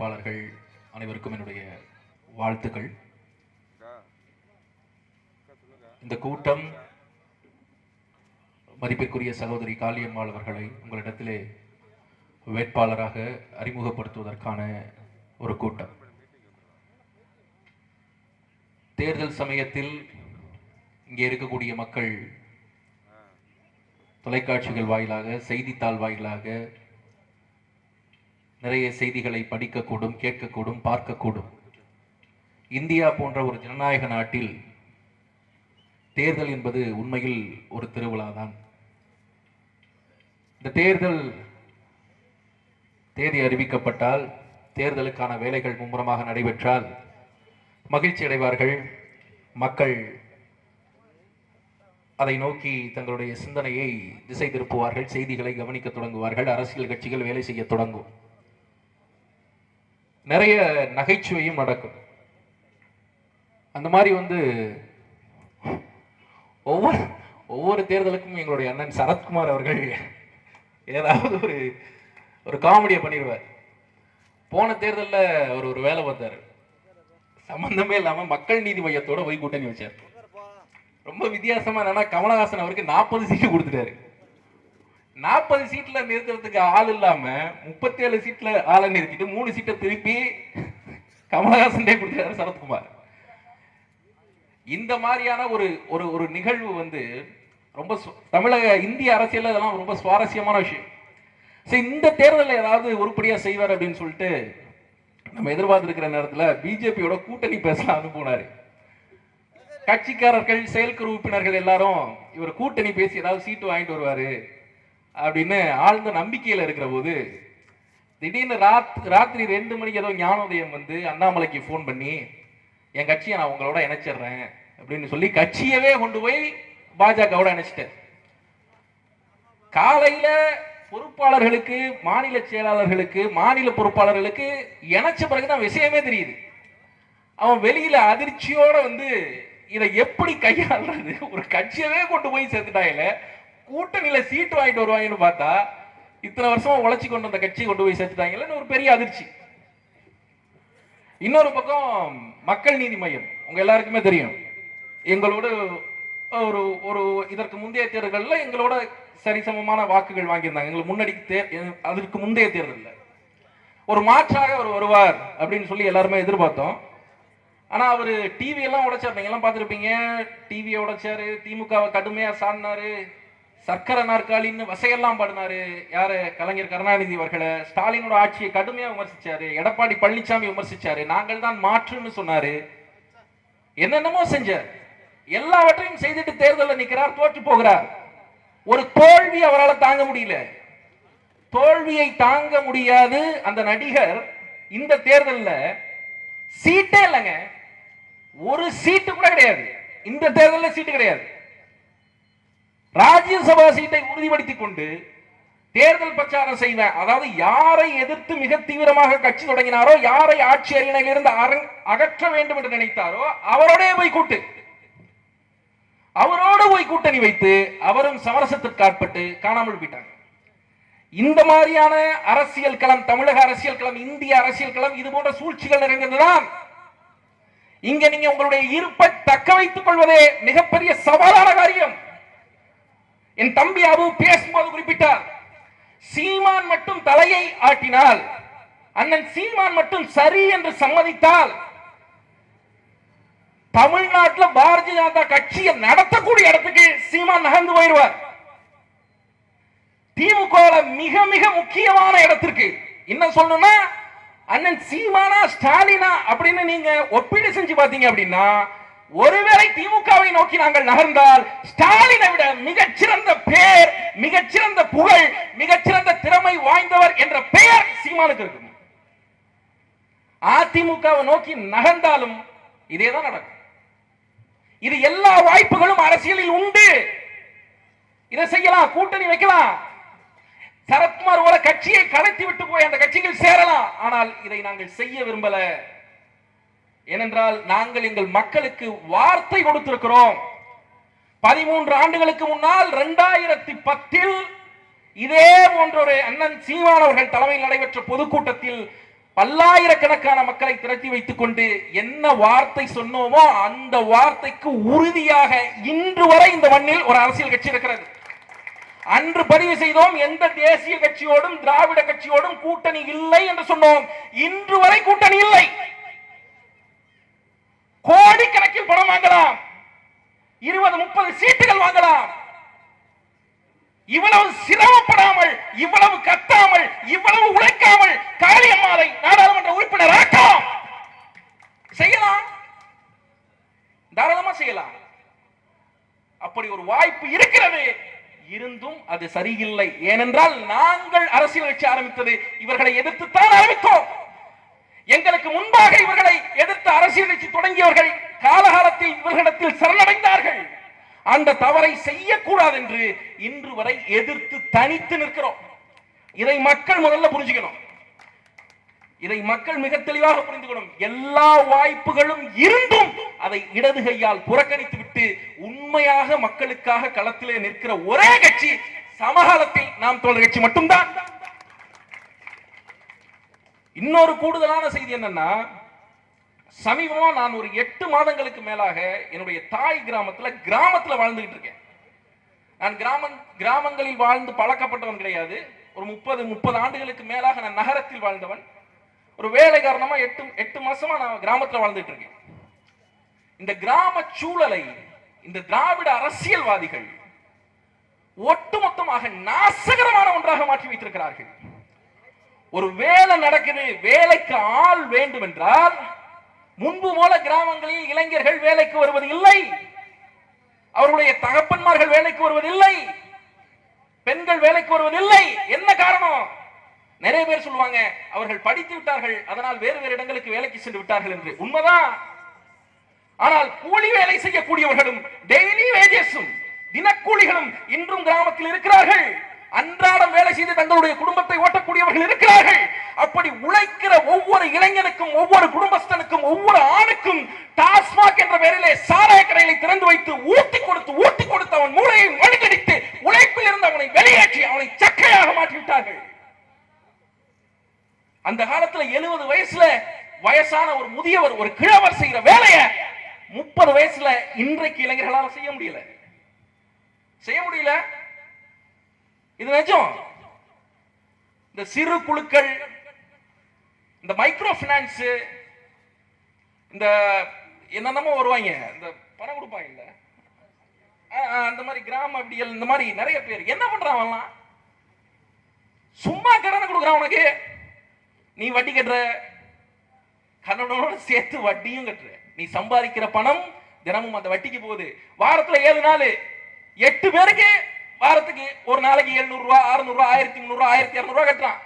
பொறுப்பாளர்கள் அனைவருக்கும் என்னுடைய வாழ்த்துக்கள். இந்த கூட்டம் மதிப்பிற்குரிய சகோதரி காளியம்மாள் அவர்களை உங்களிடத்திலே வேட்பாளராக அறிமுகப்படுத்துவதற்கான ஒரு கூட்டம். தேர்தல் சமயத்தில் இங்கே இருக்கக்கூடிய மக்கள் தொலைக்காட்சிகள் வாயிலாக செய்தித்தாள் வாயிலாக நிறைய செய்திகளை படிக்கக்கூடும் கேட்கக்கூடும் பார்க்கக்கூடும். இந்தியா போன்ற ஒரு ஜனநாயக நாட்டில் தேர்தல் என்பது உண்மையில் ஒரு திருவிழா தான் இந்த தேர்தல் தேதி அறிவிக்கப்பட்டால் தேர்தலுக்கான வேலைகள் மும்முரமாக நடைபெற்றால் மகிழ்ச்சி அடைவார்கள். மக்கள் அதை நோக்கி தங்களுடைய சிந்தனையை திசை திருப்புவார்கள் செய்திகளை கவனிக்க தொடங்குவார்கள் அரசியல் கட்சிகள் வேலை செய்ய தொடங்கும். நிறைய நகைச்சுவையும் நடக்கும். அந்த மாதிரி வந்து ஒவ்வொரு ஒவ்வொரு தேர்தலுக்கும் எங்களுடைய அண்ணன் சரத்குமார் அவர்கள் ஏதாவது ஒரு ஒரு காமெடியை பண்ணிடுவார். போன தேர்தலில் அவர் ஒரு வேலை பார்த்தாரு. சம்மந்தமே இல்லாமல் மக்கள் நீதி மையத்தோட போய் கூட்டணி வச்சார். ரொம்ப வித்தியாசமா என்னன்னா கமலஹாசன் அவருக்கு நாற்பது சீட்டு கொடுத்துட்டாரு. நாற்பது சீட்ல நிறுத்துறதுக்கு ஆள் இல்லாம முப்பத்தி ஏழு சீட்ல ஆளை நிறுத்திட்டு மூணு சீட்டை திருப்பி கமலஹாசன் கொடுத்தாரு சரத்குமார். இந்த மாதிரியான ஒரு ஒரு ஒரு நிகழ்வு வந்து ரொம்ப சு- தமிழக இந்திய அரசியல் இதெல்லாம் ரொம்ப சுவாரஸ்யமான விஷயம். சரி இந்த தேர்தலில் ஏதாவது உருப்படியாக செய்வார் அப்படின்னு சொல்லிட்டு நம்ம எதிர்பார்த்திருக்கிற நேரத்துல பிஜேபியோட கூட்டணி பேசலாம்னு போனாரு. கட்சிக்காரர்கள் செயற்குழு உறுப்பினர்கள் எல்லாரும் இவர் கூட்டணி பேசி ஏதாவது சீட்டு வாங்கிட்டு வருவார். அப்படின்னு ஆழ்ந்த நம்பிக்கையில இருக்கிற போது திடீர்னு ராத் ராத்திரி ரெண்டு மணிக்கு ஏதோ ஞானோதயம் வந்து அண்ணாமலைக்கு ஃபோன் பண்ணி என் கட்சியை நான் உங்களோட இணைச்சிடுறேன் அப்படின்னு சொல்லி கட்சியவே கொண்டு போய் பாஜகவோட இணைச்சிட்டேன் காலையில பொறுப்பாளர்களுக்கு மாநில செயலாளர்களுக்கு மாநில பொறுப்பாளர்களுக்கு இணைச்ச பிறகுதான் விஷயமே தெரியுது. அவன் வெளியில அதிர்ச்சியோட வந்து இதை எப்படி கையாளுறது? ஒரு கட்சியவே கொண்டு போய் சேர்த்துட்டாங்கல்ல கூட்டணியில சீட்டு வாங்கிட்டு வருவாங்கன்னு பார்த்தா இத்தனை வருஷமா உழைச்சி கொண்டு வந்த கட்சியை கொண்டு போய் சேர்த்துட்டாங்கன்னு ஒரு பெரிய அதிர்ச்சி. இன்னொரு பக்கம் மக்கள் நீதி மையம். உங்க எல்லாருக்குமே தெரியும். எங்களோட ஒரு ஒரு இதற்கு முந்தைய தேர்தலில் எங்களோட சரிசமமான வாக்குகள் வாங்கியிருந்தாங்க. எங்களுக்கு முன்னாடி தே- அதற்கு முந்தைய தேர்தலில். ஒரு மாற்றாக அவர் வருவார் அப்படின்னு சொல்லி எல்லாருமே எதிர்பார்த்தோம். ஆனால் அவர் டிவியெல்லாம் உடைச்சார். நீங்கள்லாம் பார்த்துருப்பீங்க. டிவியை உடைச்சாரு. திமுகவை கடுமையாக சாடினாரு. சர்க்கரை நாற்காலின்னு வசையெல்லாம் பாடினாரு. யாரு? கலைஞர் கருணாநிதி அவர்களை. ஸ்டாலினோட ஆட்சியை கடுமையா விமர்சிச்சாரு. எடப்பாடி பழனிசாமி விமர்சிச்சாரு. நாங்கள் தான் மாற்றுன்னு சொன்னாரு. என்னென்னமோ செஞ்சார். எல்லாவற்றையும் செய்துட்டு தேர்தலில் நிக்கிறார் தோற்று போகிறார். ஒரு தோல்வி அவரால் தாங்க முடியல. தோல்வியை தாங்க முடியாது. அந்த நடிகர் இந்த தேர்தல்ல சீட்டே இல்லைங்க. ஒரு சீட்டு கூட கிடையாது. இந்த தேர்தலில் சீட்டு கிடையாது. ராஜ்யசபா சீட்டை உறுதிப்படுத்திக் கொண்டு தேர்தல் பிரச்சாரம் செய்வேன் அதாவது யாரை எதிர்த்து மிக தீவிரமாக கட்சி தொடங்கினாரோ யாரை ஆட்சி அரியணையில் இருந்து அகற்ற வேண்டும் என்று நினைத்தாரோ அவரோடே போய் கூட்டு. அவரோடு போய் கூட்டணி வைத்து அவரும் சமரசத்திற்கு ஆட்பட்டு காணாமல் போயிட்டாங்க. இந்த மாதிரியான அரசியல் களம் தமிழக அரசியல் களம் இந்திய அரசியல் களம் இது போன்ற சூழ்ச்சிகள் நிறைந்ததுதான். இங்க நீங்க உங்களுடைய இருப்பை தக்க வைத்துக் கொள்வதே மிகப்பெரிய சவாலான காரியம். என் தம்பி அபு பேசும்போது குறிப்பிட்டார் சீமான் மட்டும் தலையை ஆட்டினால் அண்ணன் சீமான் மட்டும் சரி என்று சம்மதித்தால் தமிழ்நாட்டில் பாரதிய ஜனதா கட்சியை நடத்தக்கூடிய இடத்துக்கு சீமான் நகர்ந்து போயிடுவார். திமுக மிக மிக முக்கியமான இடத்திற்கு. என்ன சொல்லணும்னா அண்ணன் சீமானா ஸ்டாலினா அப்படின்னு நீங்க ஒப்பீடு செஞ்சு பாத்தீங்க அப்படின்னா ஒருவேளை திமுகவை நோக்கி நாங்கள் நகர்ந்தால் ஸ்டாலினை விட மிகச்சிறந்த பேர் மிகச்சிறந்த புகழ் மிகச்சிறந்த திறமை வாய்ந்தவர் என்ற பெயர் சீமானுக்கு இருக்கும். அதிமுகவை நோக்கி நகர்ந்தாலும் இதேதான் நடக்கும். இது எல்லா வாய்ப்புகளும் அரசியலில் உண்டு. இதை செய்யலாம் கூட்டணி வைக்கலாம். சரத்குமார் போல கட்சியை கலைத்து விட்டு போய் அந்த கட்சியில் சேரலாம். ஆனால் இதை நாங்கள் செய்ய விரும்பல. ஏனென்றால் நாங்கள் எங்கள் மக்களுக்கு வார்த்தை கொடுத்திருக்கிறோம். பதிமூன்று ஆண்டுகளுக்கு முன்னால் இரண்டாயிரத்தி பத்தில் இதே போன்ற ஒரு அண்ணன் சீமான் அவர்கள் தலைமையில் நடைபெற்ற பொதுக்கூட்டத்தில் பல்லாயிரக்கணக்கான மக்களை திரட்டி வைத்துக் கொண்டு என்ன வார்த்தை சொன்னோமோ அந்த வார்த்தைக்கு உறுதியாக இன்று வரை இந்த மண்ணில் ஒரு அரசியல் கட்சி இருக்கிறது. அன்று பதிவு செய்தோம் எந்த தேசிய கட்சியோடும் திராவிட கட்சியோடும் கூட்டணி இல்லை என்று சொன்னோம். இன்று வரை கூட்டணி இல்லை. கோடிக்கணக்கில் பணம் வாங்கலாம். இருபது முப்பது சீட்டுகள் வாங்கலாம். இவ்வளவு சிரமப்படாமல் இவ்வளவு கத்தாமல் இவ்வளவு உழைக்காமல் காளியம்மாவை நாடாளுமன்ற உறுப்பினர் ஆக்கலாம் செய்யலாம். தாராளமா செய்யலாம். அப்படி ஒரு வாய்ப்பு இருக்கிறது. இருந்தும் அது சரியில்லை. ஏனென்றால் நாங்கள் அரசியல் கட்சி ஆரம்பித்தது இவர்களை எதிர்த்து தான் ஆரம்பித்தோம். எங்களுக்கு முன்பாக இவர்களை எதிர்த்து அரசியல் கட்சி தொடங்கியவர்கள் காலகாலத்தில் இவர்களிடத்தில் சரணடைந்தார்கள். அந்த தவறை செய்யக்கூடாது என்று இன்று வரை எதிர்த்து தனித்து நிற்கிறோம். இதை மக்கள் முதல்ல புரிஞ்சுக்கணும். இதை மக்கள் மிக தெளிவாக புரிந்துக்கணும். எல்லா வாய்ப்புகளும் இருந்தும் அதை இடது கையால் புறக்கணித்து விட்டு உண்மையாக மக்களுக்காக களத்திலே நிற்கிற ஒரே கட்சி சமகாலத்தில் நாம் தோழர் கட்சி மட்டும்தான். இன்னொரு கூடுதலான செய்தி என்னன்னா சமீபமா நான் ஒரு எட்டு மாதங்களுக்கு மேலாக என்னுடைய தாய் கிராமத்துல கிராமத்துல வாழ்ந்துகிட்டு இருக்கேன். நான் கிராமம் கிராமங்களில் வாழ்ந்து பழக்கப்பட்டவன் கிடையாது. ஒரு முப்பது முப்பது ஆண்டுகளுக்கு மேலாக நான் நகரத்தில் வாழ்ந்தவன். ஒரு வேலை காரணமா எட்டு எட்டு மாசமா நான் கிராமத்துல வாழ்ந்துட்டு இருக்கேன். இந்த கிராம சூழலை இந்த திராவிட அரசியல்வாதிகள் ஒட்டுமொத்தமாக நாசகரமான ஒன்றாக மாற்றி வைத்திருக்கிறார்கள். ஒரு வேலை நடக்குது வேலைக்கு ஆள் வேண்டும் என்றால் முன்பு போல கிராமங்களில் இளைஞர்கள் வேலைக்கு வருவது இல்லை அவர்களுடைய தகப்பன்மார்கள் வேலைக்கு வருவதில்லை. பெண்கள் வேலைக்கு வருவதில்லை. என்ன காரணம்? நிறைய பேர் சொல்லுவாங்க அவர்கள் படித்து விட்டார்கள் அதனால் வேறு வேறு இடங்களுக்கு வேலைக்கு சென்று விட்டார்கள் என்று. உண்மைதான். ஆனால் கூலி வேலை செய்யக்கூடியவர்களும் டெய்லி வேஜஸும் தினக்கூலிகளும் இன்றும் கிராமத்தில் இருக்கிறார்கள். அன்றாடம் வேலை செய்து தங்களுடைய குடும்பத்தை ஓட்டக்கூடியவர்கள் இருக்கிறார்கள். அப்படி உழைக்கிற ஒவ்வொரு இளைஞனுக்கும் ஒவ்வொரு குடும்பஸ்தனுக்கும் ஒவ்வொரு ஆணுக்கும் டாஸ்மாக் என்ற பெயரிலே சாராய கடைகளை திறந்து வைத்து ஊட்டி கொடுத்து ஊட்டி கொடுத்து அவன் மூளையை மழுங்கடித்து உழைப்பில் இருந்து அவனை வெளியேற்றி அவனை சக்கையாக மாற்றிவிட்டார்கள். அந்த காலத்துல எழுபது வயசுல வயசான ஒரு முதியவர் ஒரு கிழவர் செய்யற வேலையை முப்பது வயசுல இன்றைக்கு இளைஞர்களால செய்ய முடியல செய்ய முடியல இது நிஜம் இந்த சிறு குழுக்கள் இந்த மைக்ரோ பினான்ஸ் இந்த என்னென்னமோ வருவாங்க இந்த பணம் கொடுப்பாங்க இல்ல அந்த மாதிரி கிராம அப்படியல் இந்த மாதிரி நிறைய பேர். என்ன பண்றான் அவன்லாம்? சும்மா கடனை கொடுக்குறான் உனக்கு. நீ வட்டி கட்டுற. கடனோட சேர்த்து வட்டியும் கட்டுற. நீ சம்பாதிக்கிற பணம் தினமும் அந்த வட்டிக்கு போகுது. வாரத்துல ஏழு நாள். எட்டு பேருக்கு வாரத்துக்கு ஒரு நாளைக்கு எழுநூறு ரூபா அறுநூறு ரூபா ஆயிரத்தி முந்நூறுவா ஆயிரத்தி இரநூறுவா கட்டுறான்.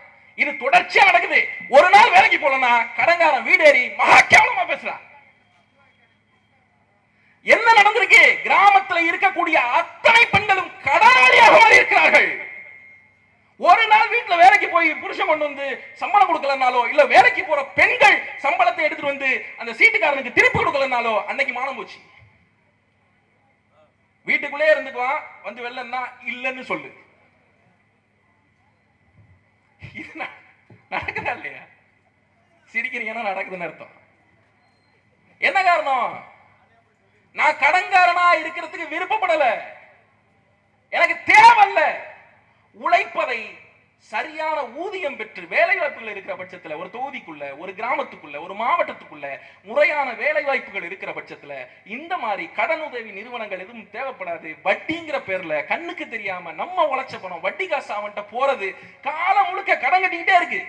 இது தொடர்ச்சியா நடக்குது. ஒரு நாள் வேலைக்கு போலனா கடங்காரன் வீடேறி மகா கேவலமா பேசுறான். என்ன நடந்திருக்கு? கிராமத்துல இருக்கக்கூடிய அத்தனை பெண்களும் கடனாளியாக மாறி இருக்கிறார்கள். ஒரு நாள் வீட்டுல வேலைக்கு போய் புருஷன் கொண்டு வந்து சம்பளம் கொடுக்கலனாலோ இல்ல வேலைக்கு போற பெண்கள் சம்பளத்தை எடுத்துட்டு வந்து அந்த சீட்டுக்காரனுக்கு திருப்பி கொடுக்கலனாலோ அன்னைக்கு மானம் போச்சு. வீட்டுக்குள்ளே இருந்துக்குவான் வந்து வெள்ளன்னா இல்லைன்னு சொல்லு. இது நடக்குதா இல்லையா? சிரிக்கிறீங்கன்னா நடக்குதுன்னு அர்த்தம். என்ன காரணம்? நான் கடன்காரனா இருக்கிறதுக்கு விருப்பப்படல. எனக்கு தேவையில்ல. உழைப்பதை சரியான ஊதியம் பெற்று வேலை வாய்ப்புகள் இருக்கிற பட்சத்துல ஒரு தொகுதிக்குள்ள ஒரு கிராமத்துக்குள்ள ஒரு மாவட்டத்துக்குள்ள முறையான வேலை வாய்ப்புகள் இருக்கிற பட்சத்துல இந்த மாதிரி கடனுதவி நிறுவனங்கள் எதுவும் தேவைப்படாது. வட்டிங்கிற பேர்ல கண்ணுக்கு தெரியாம நம்ம உழைச்ச பணம் வட்டி காசு அவன்கிட்ட போறது காலம் முழுக்க கடன் கட்டிக்கிட்டே இருக்கு.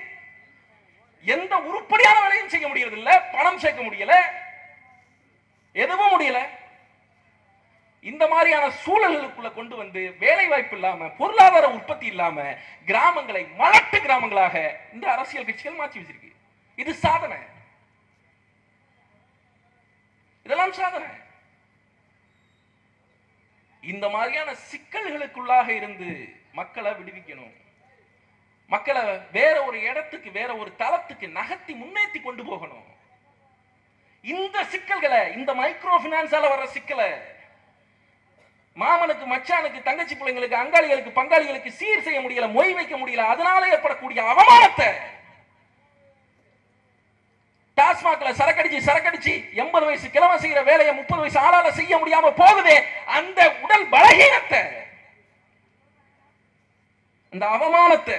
எந்த உருப்படியான வேலையும் செய்ய முடியறது இல்ல பணம் சேர்க்க முடியல எதுவும் முடியல. இந்த மாதிரியான சூழல்களுக்குள்ள கொண்டு வந்து வேலை வாய்ப்பு இல்லாம பொருளாதார உற்பத்தி இல்லாம கிராமங்களை மலட்டு கிராமங்களாக இந்த அரசியல் கட்சிகள் மாற்றி வச்சிருக்கு. இது சாதனை. இதெல்லாம் சாதனை. இந்த மாதிரியான சிக்கல்களுக்குள்ளாக இருந்து மக்களை விடுவிக்கணும். மக்களை வேற ஒரு இடத்துக்கு வேற ஒரு தளத்துக்கு நகர்த்தி முன்னேற்றி கொண்டு போகணும். இந்த சிக்கல்களை இந்த மைக்ரோ பினான்ஸால வர்ற சிக்கலை மாமனுக்கு மச்சானுக்கு தங்கச்சி பிள்ளைங்களுக்கு அங்காளிகளுக்கு பங்காளிகளுக்கு சீர் செய்ய முடியல மொய் வைக்க முடியல அதனால ஏற்படக்கூடிய அவமானத்தை. டாஸ்மாக்ல சரக்கடிச்சு சரக்கடிச்சு எண்பது வயசு கிழமை செய்யற வேலையை முப்பது வயசு ஆளால செய்ய முடியாம போகுதே அந்த உடல் பலகீனத்தை. அந்த அவமானத்தை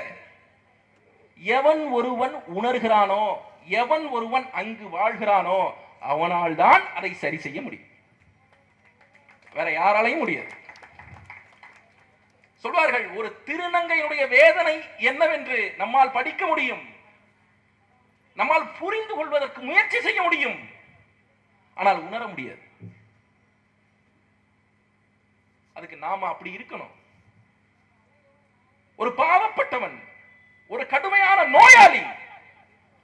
எவன் ஒருவன் உணர்கிறானோ எவன் ஒருவன் அங்கு வாழ்கிறானோ அவனால் தான் அதை சரி செய்ய முடியும். வேற யாராலையும் முடியாது. சொல்வார்கள் ஒரு திருநங்கையினுடைய வேதனை என்னவென்று நம்மால் படிக்க முடியும். நம்மால் புரிந்து கொள்வதற்கு முயற்சி செய்ய முடியும். ஆனால் உணர முடியாது. அதுக்கு நாம அப்படி இருக்கணும். ஒரு பாவப்பட்டவன் ஒரு கடுமையான நோயாளி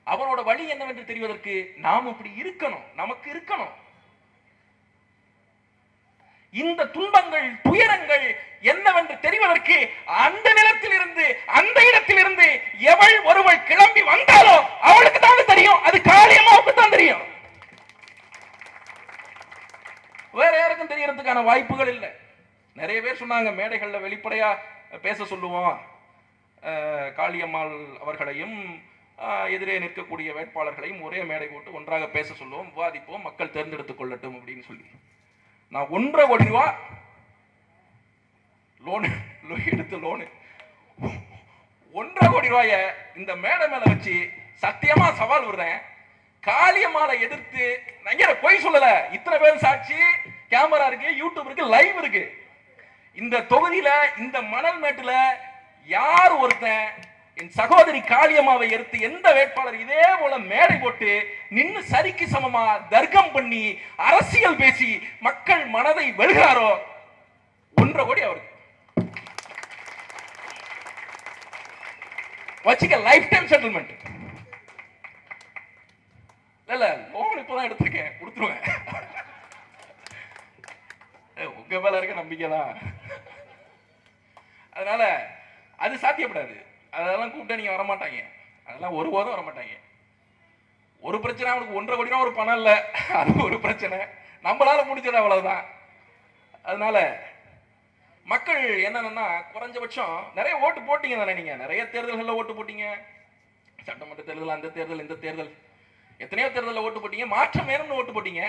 அவனோட வழி என்னவென்று தெரிவதற்கு நாம் அப்படி இருக்கணும். நமக்கு இருக்கணும். இந்த துன்பங்கள் துயரங்கள் என்னவென்று தெரிவதற்கு அந்த நிலத்தில் இருந்து அந்த இடத்தில் இருந்து எவள் ஒருவள் கிளம்பி வந்தாலோ அவளுக்கு தான் தெரியும். அது காளியம்மாவுக்கு தான் தெரியும். வேற யாருக்கும் தெரியறதுக்கான வாய்ப்புகள் இல்லை. நிறைய பேர் சொன்னாங்க மேடைகளில் வெளிப்படையா பேச சொல்லுவோம். காளியம்மாள் அவர்களையும் எதிரே நிற்கக்கூடிய வேட்பாளர்களையும் ஒரே மேடை போட்டு ஒன்றாக பேச சொல்லுவோம் விவாதிப்போம் மக்கள் தேர்ந்தெடுத்துக் கொள்ளட்டும் அப்படின்னு சொல்லி. நான் ஒன்றரை கோடி ரூபா லோனு எடுத்து லோனு ஒன்றரை கோடி ரூபாய இந்த மேடை மேல வச்சு சத்தியமா சவால் விடுறேன். காளியம்மாளை எதிர்த்து நான் பொய் சொல்லல. இத்தனை பேர் சாட்சி கேமரா இருக்கு யூடியூப் இருக்கு லைவ் இருக்கு. இந்த தொகுதியில இந்த மணல் மேட்டுல யார் ஒருத்தன் என் சகோதரி காளியம்மாவை எடுத்து எந்த வேட்பாளர் இதே போல மேடை போட்டு நின்னு சரிக்கு சமமா தர்க்கம் பண்ணி அரசியல் பேசி மக்கள் மனதை வெல்கிறாரோ? ஒன்றரை கோடி அவருக்கு. வச்சுக்க லைஃப் டைம் செட்டில்மெண்ட் இல்ல இல்ல லோன் இப்பதான் எடுத்திருக்கேன். கொடுத்துருவேன். உங்க மேல இருக்க நம்பிக்கை தான் அதனால அது சாத்தியப்படாது. அதெல்லாம் கூப்பிட்டா நீங்கள் வரமாட்டாங்க. அதெல்லாம் ஒரு போதும் வரமாட்டாங்க. ஒரு பிரச்சனை அவனுக்கு ஒன்றரை கோடி ரூபா ஒரு பணம் இல்லை. அது ஒரு பிரச்சனை. நம்மளால் முடிஞ்சது அவ்வளவுதான். அதனால மக்கள் என்னன்னா குறைஞ்சபட்சம் நிறைய ஓட்டு போட்டீங்க தானே நீங்கள் நிறைய தேர்தல்களில் ஓட்டு போட்டீங்க. சட்டமன்ற தேர்தல் அந்த தேர்தல் இந்த தேர்தல். எத்தனையோ தேர்தலில் ஓட்டு போட்டீங்க. மாற்றம் வேணும்னு ஓட்டு போட்டீங்க.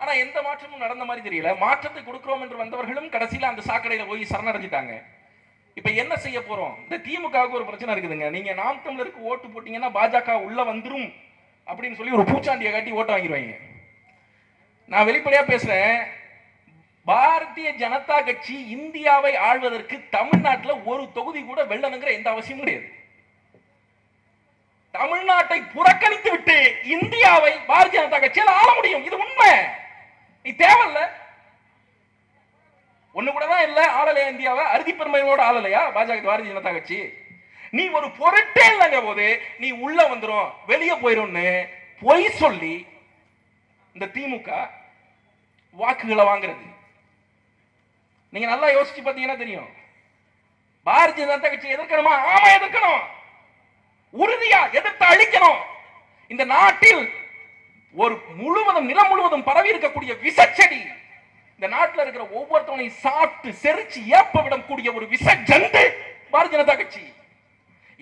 ஆனால் எந்த மாற்றமும் நடந்த மாதிரி தெரியல. மாற்றத்தை கொடுக்குறோம் என்று வந்தவர்களும் கடைசியில் அந்த சாக்கடையில் போய் சரணடைஞ்சிட்டாங்க. இப்ப என்ன செய்ய போறோம்? இந்த திமுகவுக்கு ஒரு பிரச்சனை இருக்குதுங்க. நீங்க நாம் தமிழருக்கு ஓட்டு போட்டீங்கன்னா பாஜக உள்ள வந்துரும் அப்படின்னு சொல்லி ஒரு பூச்சாண்டியை காட்டி ஓட்டு வாங்கிடுவாங்க நான் வெளிப்படையா பேசுறேன். பாரதிய ஜனதா கட்சி இந்தியாவை ஆள்வதற்கு தமிழ்நாட்டுல ஒரு தொகுதி கூட வெல்லணுங்கிற எந்த அவசியமும் கிடையாது. தமிழ்நாட்டை புறக்கணித்து விட்டு இந்தியாவை பாரதிய ஜனதா கட்சியால் ஆள முடியும். இது உண்மை. நீ தேவையில்லை. ஒண்ணு கூட தான் இல்லை ஆளலையா இந்தியாவை? அறுதி பெருமையோட ஆளலையா? பாஜக பாரதிய ஜனதா கட்சி. நீ ஒரு பொருட்டே இல்லைங்க போது நீ உள்ள வந்துரும் வெளியே போயிடும்னு பொய் சொல்லி இந்த திமுக வாக்குகளை வாங்குறது. நீங்க நல்லா யோசிச்சு பார்த்தீங்கன்னா தெரியும். பாரதிய ஜனதா கட்சி எதிர்க்கணுமா? ஆமா எதிர்க்கணும். உறுதியா எதிர்த்து அழிக்கணும். இந்த நாட்டில் ஒரு முழுவதும் நிலம் முழுவதும் பரவி இருக்கக்கூடிய விசச்செடி இந்த நாட்டில் இருக்கிற ஒவ்வொருத்தவனையும் சாப்பிட்டு செரிச்சு ஏப்ப விடக்கூடிய ஒரு விச ஜந்து பாரதிய ஜனதா கட்சி.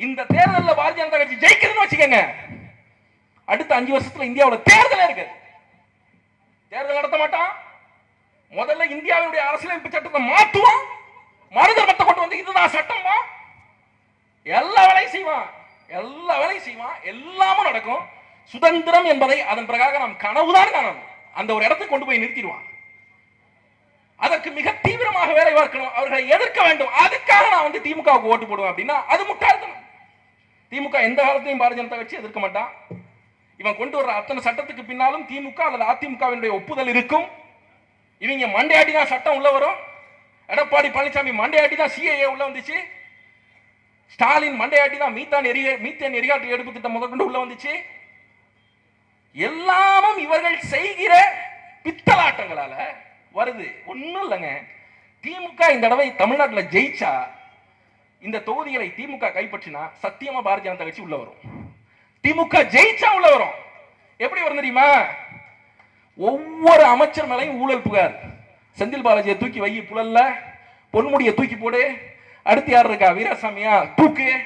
இந்த தேர்தலில் பாரதிய ஜனதா கட்சி ஜெயிக்கிறதுன்னு வச்சுக்கோங்க. அடுத்த அஞ்சு வருஷத்துல இந்தியாவில் தேர்தல் இருக்கு தேர்தல் நடத்த மாட்டான். முதல்ல இந்தியாவுடைய அரசியலமைப்பு சட்டத்தை மாத்துவோம் மறுதர்மத்தை கொண்டு வந்து இதுதான் சட்டமா எல்லா வேலையும் செய்வான். எல்லா வேலையும் செய்வான். எல்லாமும் நடக்கும். சுதந்திரம் என்பதை அதன் பிரகாரம் நாம் கனவுதான் காணணும். அந்த ஒரு இடத்துக்கு கொண்டு போய் நிறுத்திடுவான். அதற்கு மிக தீவிரமாக வேலை பார்க்கணும். அவர்களை எதிர்க்க வேண்டும். அதுக்காக நான் வந்து திமுகவுக்கு ஓட்டு போடுவேன் அப்படின்னா அது முட்டாள்தனம். திமுக எந்த காலத்தையும் பாரதிய ஜனதா கட்சி எதிர்க்க மாட்டான் இவன் கொண்டு வர்ற அத்தனை சட்டத்துக்கு பின்னாலும் திமுக அல்லது அதிமுகவினுடைய ஒப்புதல் இருக்கும். இவங்க மண்டையாட்டி தான் சட்டம் உள்ள வரும். எடப்பாடி பழனிசாமி மண்டையாட்டி தான் சிஏஏ உள்ள வந்துச்சு. ஸ்டாலின் மண்டையாட்டி தான் மீத்தான் எரிய மீத்தேன் எரிகாட்டு எடுப்பு திட்டம் முதற்கொண்டு உள்ள வந்துச்சு. எல்லாமும் இவர்கள் செய்கிற பித்தலாட்டங்களால வருது. ஒன்றும் இல்லைங்க. திமுக இந்த தடவை தமிழ்நாட்டில் ஜெயிச்சா இந்த தொகுதிகளை திமுக கைப்பற்றினா சத்தியமா பாரதிய ஜனதா கட்சி உள்ள வரும். திமுக ஜெயிச்சா உள்ள வரும். எப்படி வரும் தெரியுமா? ஒவ்வொரு அமைச்சர் மேலையும் ஊழல் புகார். செந்தில் பாலாஜியை தூக்கி வை புழல்ல. பொன்முடியை தூக்கி போடு. அடுத்து யார் இருக்கா? வீராசாமியா? தூக்கு.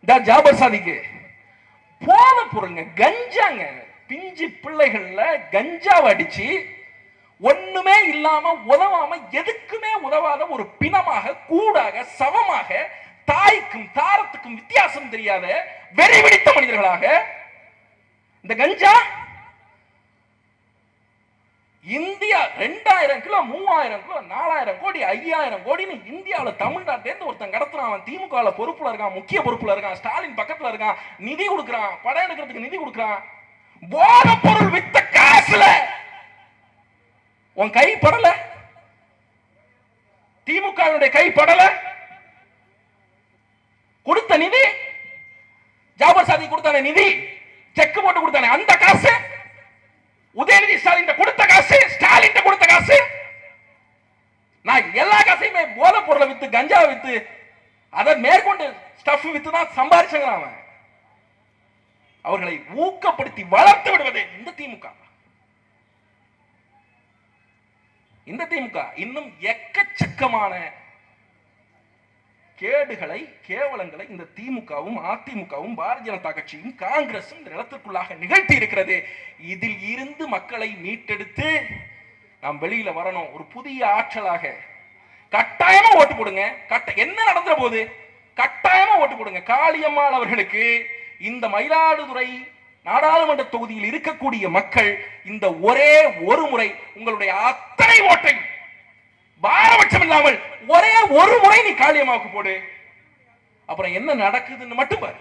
டா ஜாபர் சாதிக்கு. போத பொருங்க கஞ்சாங்க. பிஞ்சு பிள்ளைகள்ல கஞ்சாவை அடிச்சு ஒண்ணுமே இல்லாம உதவாம எதுக்குமே உதவாத ஒரு பிணமாக கூடாக சவமாக தாய்க்கும் தாரத்துக்கும் வித்தியாசம் தெரியாத வெறி பிடித்த மனிதர்களாக இந்த கஞ்சா இந்தியா ரெண்டாயிரம் கிலோ மூவாயிரம் கிலோ நாலாயிரம் கோடி ஐயாயிரம் கோடின்னு இந்தியாவில் தமிழ்நாட்டிலேருந்து ஒருத்தன் கடத்துறான். அவன் திமுக பொறுப்புல இருக்கான் முக்கிய பொறுப்புல இருக்கான் ஸ்டாலின் பக்கத்துல இருக்கான் நிதி கொடுக்குறான் படம் எடுக்கிறதுக்கு நிதி கொடுக்குறான். போத பொருள் வித்த காசுல உன் கை படல? திமுகவினுடைய கை படல? கொடுத்த நிதி? ஜாபர் சாதி கொடுத்தானே நிதி? செக் போட்டு கொடுத்தானே அந்த காசு? உதயநிதி ஸ்டாலின் கொடுத்த காசு? ஸ்டாலின் கொடுத்த காசு? நான் எல்லா காசையுமே போதை பொருளை வித்து கஞ்சா வித்து அதை மேற்கொண்டு ஸ்டஃப் வித்து தான் சம்பாதிச்சங்க அவன். அவர்களை ஊக்கப்படுத்தி வளர்த்து விடுவது இந்த திமுக. இந்த திமுக இன்னும் எக்கச்சக்கமான கேடுகளை கேவலங்களை இந்த திமுகவும் அதிமுகவும் பாரதிய ஜனதா கட்சியும் காங்கிரசும் இந்த நிலத்திற்குள்ளாக நிகழ்த்தி இருக்கிறது. இதில் இருந்து மக்களை மீட்டெடுத்து நாம் வெளியில வரணும். ஒரு புதிய ஆற்றலாக. கட்டாயமா ஓட்டு போடுங்க. கட்ட என்ன நடந்துற போது? கட்டாயமா ஓட்டு போடுங்க. காளியம்மாள் அவர்களுக்கு இந்த மயிலாடுதுறை நாடாளுமன்ற தொகுதியில் இருக்கக்கூடிய மக்கள் இந்த ஒரே ஒரு முறை உங்களுடைய அத்தனை ஓட்டை பாரபட்சம் இல்லாமல் ஒரே ஒரு முறை நீ காளியம்மாவுக்கு போடு. அப்புறம் என்ன நடக்குதுன்னு மட்டும் பாரு.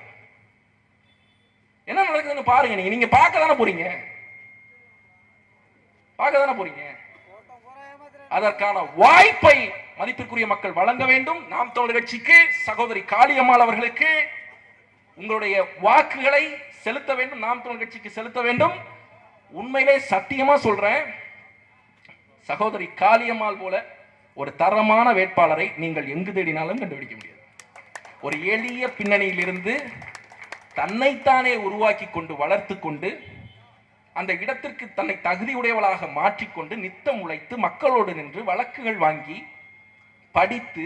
என்ன நடக்குதுன்னு பாருங்க நீங்க. நீங்க பார்க்க தானே போறீங்க? பார்க்க தானே போறீங்க? அதற்கான வாய்ப்பை மதிப்பிற்குரிய மக்கள் வழங்க வேண்டும். நாம் தமிழர் கட்சிக்கு சகோதரி காளியம்மாள் அவர்களுக்கு உங்களுடைய வாக்குகளை செலுத்த வேண்டும் நாம் தமிழ் கட்சிக்கு செலுத்த வேண்டும். உண்மையிலே சத்தியமா சொல்றேன் சகோதரி காளியம்மாள் போல ஒரு தரமான வேட்பாளரை நீங்கள் எங்கு தேடினாலும் கண்டுபிடிக்க முடியாது. ஒரு எளிய பின்னணியிலிருந்து தன்னைத்தானே உருவாக்கி கொண்டு வளர்த்து கொண்டு அந்த இடத்திற்கு தன்னை தகுதியுடையவளாக மாற்றிக்கொண்டு நித்தம் உழைத்து மக்களோடு நின்று வழக்குகள் வாங்கி படித்து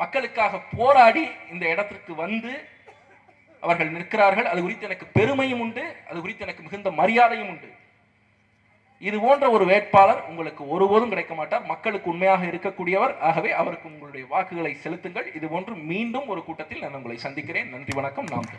மக்களுக்காக போராடி இந்த இடத்திற்கு வந்து அவர்கள் நிற்கிறார்கள். அது குறித்து எனக்கு பெருமையும் உண்டு. அது குறித்து எனக்கு மிகுந்த மரியாதையும் உண்டு. இது போன்ற ஒரு வேட்பாளர் உங்களுக்கு ஒருபோதும் கிடைக்க மாட்டார். மக்களுக்கு உண்மையாக இருக்கக்கூடியவர். ஆகவே அவருக்கு உங்களுடைய வாக்குகளை செலுத்துங்கள். இது போன்று மீண்டும் ஒரு கூட்டத்தில் நான் உங்களை சந்திக்கிறேன். நன்றி வணக்கம். நாம்